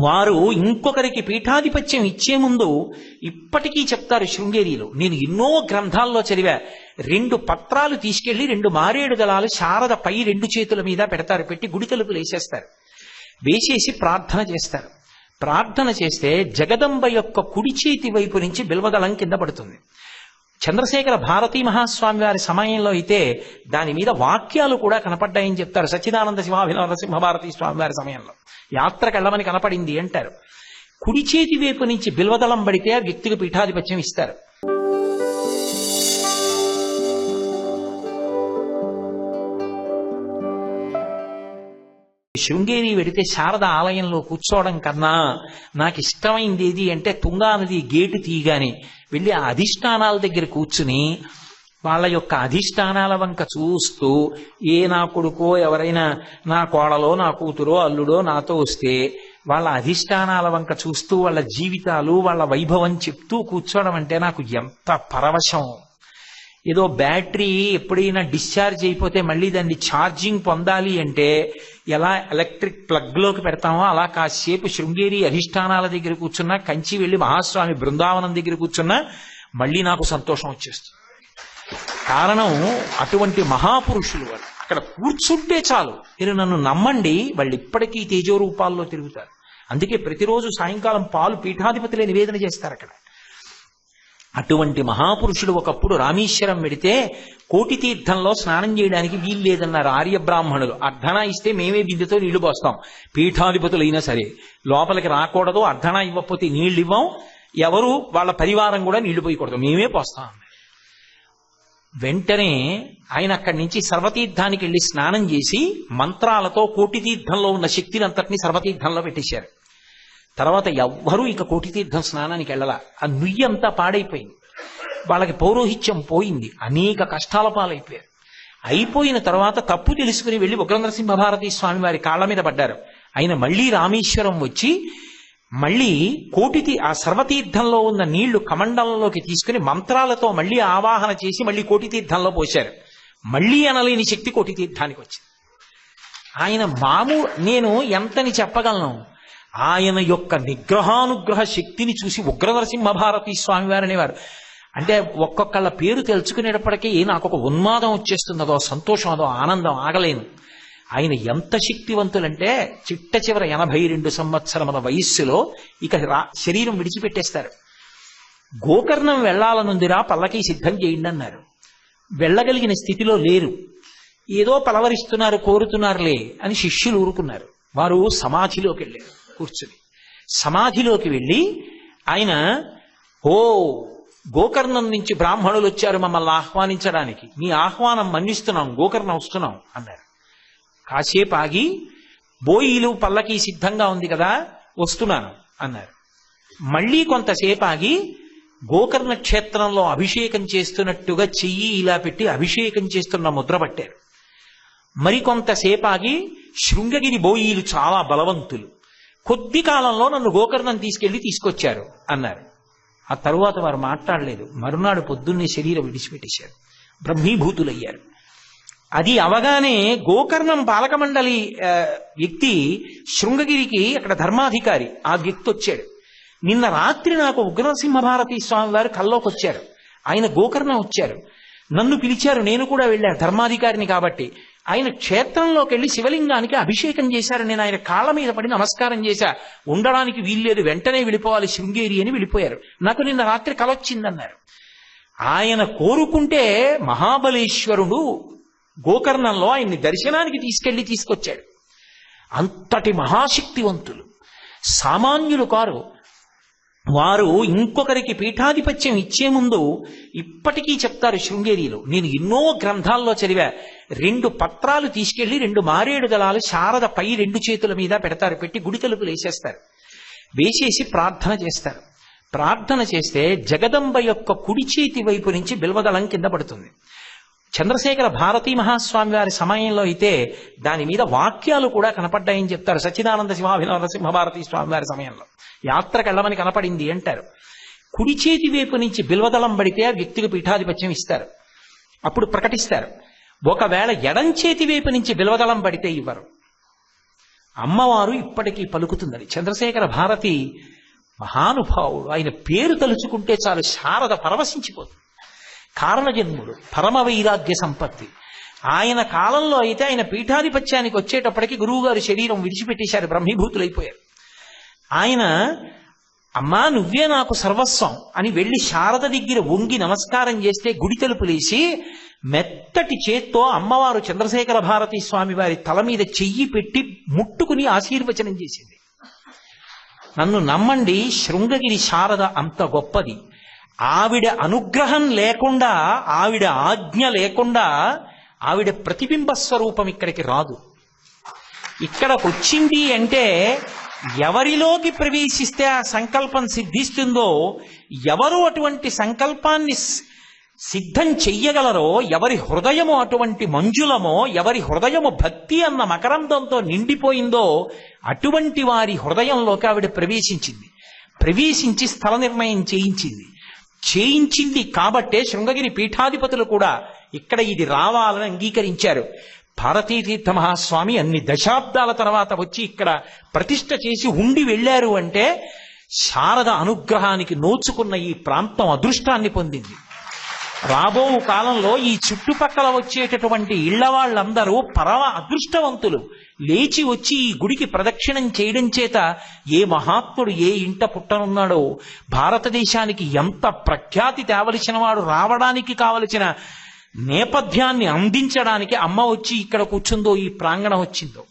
వారు ఇంకొకరికి పీఠాధిపత్యం ఇచ్చే ముందు ఇప్పటికీ చెప్తారు శృంగేరిలో నేను ఎన్నో గ్రంథాల్లో చదివా రెండు పత్రాలు తీసుకెళ్ళి రెండు మారేడు దళాలు శారద పై రెండు చేతుల మీద పెడతారు పెట్టి గుడి తలుపులు వేసేస్తారు. వేసేసి ప్రార్థన చేస్తారు. ప్రార్థన చేస్తే జగదంబ యొక్క కుడి చేతి వైపు నుంచి బిల్వదళం కింద పడుతుంది. చంద్రశేఖర భారతీ మహాస్వామి వారి సమయంలో అయితే దాని మీద వాక్యాలు కూడా కనపడ్డాయని చెప్తారు. సచ్చిదానంద శివాభినవ నరసింహ భారతీ స్వామి వారి సమయంలో. యాత్రకు వెళ్ళమని కనపడింది అంటారు. కుడి చేతి వైపు నుంచి బిల్వదళం పడితే ఆ వ్యక్తికి పీఠాధిపత్యం ఇస్తారు. శృంగేరి వెడితే శారద ఆలయంలో కూర్చోవడం కన్నా నాకు ఇష్టమైంది ఏది అంటే తుంగానది గేటు తీయగానే వెళ్ళి ఆ అధిష్టానాల దగ్గర కూర్చుని వాళ్ళ యొక్క అధిష్టానాల వంక చూస్తూ ఏ నా కొడుకో ఎవరైనా నా కోడలో నా కూతురో అల్లుడో నాతో వస్తే వాళ్ళ అధిష్టానాల వంక చూస్తూ వాళ్ళ జీవితాలు వాళ్ళ వైభవం చెప్తూ కూర్చోవడం అంటే నాకు ఎంత పరవశం. ఏదో బ్యాటరీ ఎప్పుడైనా డిశ్చార్జ్ అయిపోతే మళ్ళీ దాన్ని ఛార్జింగ్ పొందాలి అంటే ఎలా ఎలక్ట్రిక్ ప్లగ్లోకి పెడతామో అలా కాసేపు శృంగేరి అధిష్టానాల దగ్గర కూర్చున్నా కంచి వెళ్ళి మహాస్వామి బృందావనం దగ్గర కూర్చున్నా మళ్ళీ నాకు సంతోషం వచ్చేస్తుంది. కారణం అటువంటి మహాపురుషులు వాళ్ళు. అక్కడ కూర్చుంటే చాలు. మీరు నన్ను నమ్మండి వాళ్ళు ఇప్పటికీ తేజో రూపాల్లో తిరుగుతారు. అందుకే ప్రతిరోజు సాయంకాలం పాలు పీఠాధిపతులే నివేదన చేస్తారు అక్కడ. అటువంటి మహాపురుషుడు ఒకప్పుడు రామేశ్వరం వెడితే కోటి తీర్థంలో స్నానం చేయడానికి వీలు లేదన్నారు ఆర్య బ్రాహ్మణులు. అర్ధనా ఇస్తే మేమే బిందెతో నీళ్ళు పోస్తాం. పీఠాధిపతులైనా సరే. లోపలికి రాకూడదు అర్ధనా ఇవ్వకపోతే నీళ్ళు ఇవ్వం ఎవరు? వాళ్ళ పరివారం కూడా నీళ్ళు పోయకూడదు మేమే పోస్తాం. వెంటనే ఆయన అక్కడి నుంచి సర్వతీర్థానికి వెళ్ళి స్నానం చేసి మంత్రాలతో కోటి తీర్థంలో ఉన్న శక్తిని అంతటినీ సర్వతీర్థంలో పెట్టేశారు. తర్వాత ఎవ్వరూ ఇక కోటి తీర్థం స్నానానికి వెళ్ళాల. ఆ నుయ్యి అంతా పాడైపోయింది. వాళ్ళకి పౌరోహిత్యం పోయింది. అనేక కష్టాల పాలైపోయారు. అయిపోయిన తర్వాత తప్పు తెలుసుకుని వెళ్ళి ఉగ్రంద్రసింహ భారతీ స్వామి వారి కాళ్ళ మీద పడ్డారు. ఆయన మళ్ళీ రామేశ్వరం వచ్చి మళ్ళీ కోటితి ఆ సర్వతీర్థంలో ఉన్న నీళ్ళు కమండలంలోకి తీసుకుని మంత్రాలతో మళ్ళీ ఆవాహన చేసి మళ్ళీ కోటితీర్థంలో పోశారు. మళ్ళీ అనలేని శక్తి కోటితీర్థానికి వచ్చింది. ఆయన మామూలు నేను ఎంతని చెప్పగలను? ఆయన యొక్క నిగ్రహానుగ్రహ శక్తిని చూసి ఉగ్ర భారతీ స్వామి వారు అనేవారు. అంటే ఒక్కొక్కళ్ళ పేరు తెలుసుకునేటప్పటికీ నాకు ఒక ఉన్మాదం వచ్చేస్తుంది. అదో సంతోషం అదో ఆనందం ఆగలేను. ఆయన ఎంత శక్తివంతులంటే చిట్ట చివర ఎనభై రెండు సంవత్సరముల వయస్సులో ఇక రా- శరీరం విడిచిపెట్టేస్తారు. గోకర్ణం వెళ్ళాలనుందిరా పల్లకి సిద్ధం చేయండి అన్నారు వెళ్ళగలిగిన స్థితిలో లేరు. ఏదో పలవరిస్తున్నారు కోరుతున్నారులే అని శిష్యులు ఊరుకున్నారు. వారు సమాధిలోకి వెళ్ళారు కూర్చుని. సమాధిలోకి వెళ్ళి ఆయన ఓ గోకర్ణం నుంచి బ్రాహ్మణులు వచ్చారు మమ్మల్ని ఆహ్వానించడానికి. మీ ఆహ్వానం మన్నిస్తున్నాం గోకర్ణం వస్తున్నాం అన్నారు. కాసేపు ఆగి బోయిలు పల్లకి సిద్ధంగా ఉంది కదా వస్తున్నాను అన్నారు. మళ్ళీ కొంతసేపు ఆగి గోకర్ణ క్షేత్రంలో అభిషేకం చేస్తున్నట్టుగా చెయ్యి ఇలా పెట్టి అభిషేకం చేస్తున్న ముద్ర పట్టారు. మరికొంతసేపు ఆగి శృంగగిరి బోయిలు చాలా బలవంతులు. కొద్ది కాలంలో నన్ను గోకర్ణం తీసుకెళ్ళి తీసుకొచ్చారు అన్నారు. ఆ తరువాత వారు మాట్లాడలేదు. మరునాడు పొద్దున్నే శరీరం విడిచిపెట్టేశారు. బ్రహ్మీభూతులయ్యారు. అది అవగానే గోకర్ణం పాలకమండలి వ్యక్తి శృంగగిరికి అక్కడ ధర్మాధికారి ఆ వ్యక్తి వచ్చాడు. నిన్న రాత్రి నాకు ఉగ్రసింహ భారతీ స్వామి వారు కల్లోకి వచ్చారు ఆయన గోకర్ణం వచ్చారు. నన్ను పిలిచారు. నేను కూడా వెళ్ళాను ధర్మాధికారిని కాబట్టి. ఆయన క్షేత్రంలోకి వెళ్ళి శివలింగానికి అభిషేకం చేశారు. నేను ఆయన కాళ్ళ మీద పడి నమస్కారం చేశా. ఉండడానికి వీల్లేదు. వెంటనే వెళ్ళిపోవాలి శృంగేరి అని వెళ్ళిపోయారు. నాకు నిన్న రాత్రి కలొచ్చిందన్నారు. ఆయన కోరుకుంటే మహాబలేశ్వరుడు గోకర్ణంలో ఆయన్ని దర్శనానికి తీసుకెళ్ళి తీసుకొచ్చాడు. అంతటి మహాశక్తివంతులు. సామాన్యులు కారు. వారు ఇంకొకరికి పీఠాధిపత్యం ఇచ్చే ముందు ఇప్పటికీ చెప్తారు శృంగేరిలో నేను ఎన్నో గ్రంథాల్లో చదివా. రెండు పత్రాలు తీసుకెళ్ళి రెండు మారేడు దళాలు శారద పై రెండు చేతుల మీద పెడతారు పెట్టి గుడి తలుపులు వేసేస్తారు. వేసేసి ప్రార్థన చేస్తారు. ప్రార్థన చేస్తే జగదంబ యొక్క కుడి చేతి వైపు నుంచి బిల్వదళం కింద పడుతుంది. చంద్రశేఖర భారతీ మహాస్వామి వారి సమయంలో అయితే దాని మీద వాక్యాలు కూడా కనపడ్డాయని చెప్తారు. సచ్చిదానంద శివాభినవ భారతీ స్వామి వారి సమయంలో. యాత్ర కళ్ళమని కనపడింది అంటారు. కుడి చేతి వైపు నుంచి బిల్వదళం పడితే ఆ వ్యక్తికి పీఠాధిపత్యం ఇస్తారు. అప్పుడు ప్రకటిస్తారు. ఒకవేళ ఎడం చేతి వైపు నుంచి బిల్వదళం పడితే ఇవ్వరు. అమ్మవారు ఇప్పటికీ పలుకుతుందని. చంద్రశేఖర భారతి మహానుభావుడు ఆయన పేరు తలుచుకుంటే చాలు శారద పరవశించిపోతుంది. కారణజన్ముడు పరమ వైరాగ్య సంపత్తి. ఆయన కాలంలో అయితే ఆయన పీఠాధిపత్యానికి వచ్చేటప్పటికి గురువుగారు శరీరం విడిచిపెట్టేశారు బ్రహ్మీభూతులైపోయారు. ఆయన అమ్మా నువ్వే నాకు సర్వస్వం అని వెళ్ళి శారద దగ్గర వంగి నమస్కారం చేస్తే గుడి తలుపులేసి మెత్తటి చేత్తో అమ్మవారు చంద్రశేఖర భారతి స్వామి వారి తల మీద చెయ్యి పెట్టి ముట్టుకుని ఆశీర్వచనం చేసింది. నన్ను నమ్మండి శృంగగిరి శారద అంత గొప్పది. ఆవిడ అనుగ్రహం లేకుండా ఆవిడ ఆజ్ఞ లేకుండా ఆవిడ ప్రతిబింబ స్వరూపం ఇక్కడికి రాదు. ఇక్కడకు వచ్చింది అంటే ఎవరిలోకి ప్రవేశిస్తే ఆ సంకల్పం సిద్ధిస్తుందో ఎవరు అటువంటి సంకల్పాన్ని సిద్ధం చెయ్యగలరో ఎవరి హృదయము అటువంటి మంజులమో ఎవరి హృదయము భక్తి అన్న మకరందంతో నిండిపోయిందో అటువంటి వారి హృదయంలోకి ఆవిడ ప్రవేశించింది. ప్రవేశించి స్థల నిర్ణయం చేయించింది. చేయించింది కాబట్టే శృంగగిరి పీఠాధిపతులు కూడా ఇక్కడ ఇది రావాలని అంగీకరించారు. భారతీతీర్థ మహాస్వామి అన్ని దశాబ్దాల తర్వాత వచ్చి ఇక్కడ ప్రతిష్ట చేసి ఉండి వెళ్ళారు అంటే శారద అనుగ్రహానికి నోచుకున్న ఈ ప్రాంతం అదృష్టాన్ని పొందింది. రాబో కాలంలో ఈ చుట్టుపక్కల వచ్చేటటువంటి ఇళ్ళ వాళ్ళందరూ పరమ అదృష్టవంతులు. లేచి వచ్చి ఈ గుడికి ప్రదక్షిణం చేయడం చేత ఏ మహాత్ముడు ఏ ఇంట పుట్టనున్నాడో భారతదేశానికి ఎంత ప్రఖ్యాతి తేవలసిన వాడు రావడానికి కావలసిన నేపథ్యాన్ని అందించడానికి అమ్మ వచ్చి ఇక్కడ కూర్చుందో ఈ ప్రాంగణం వచ్చిందో.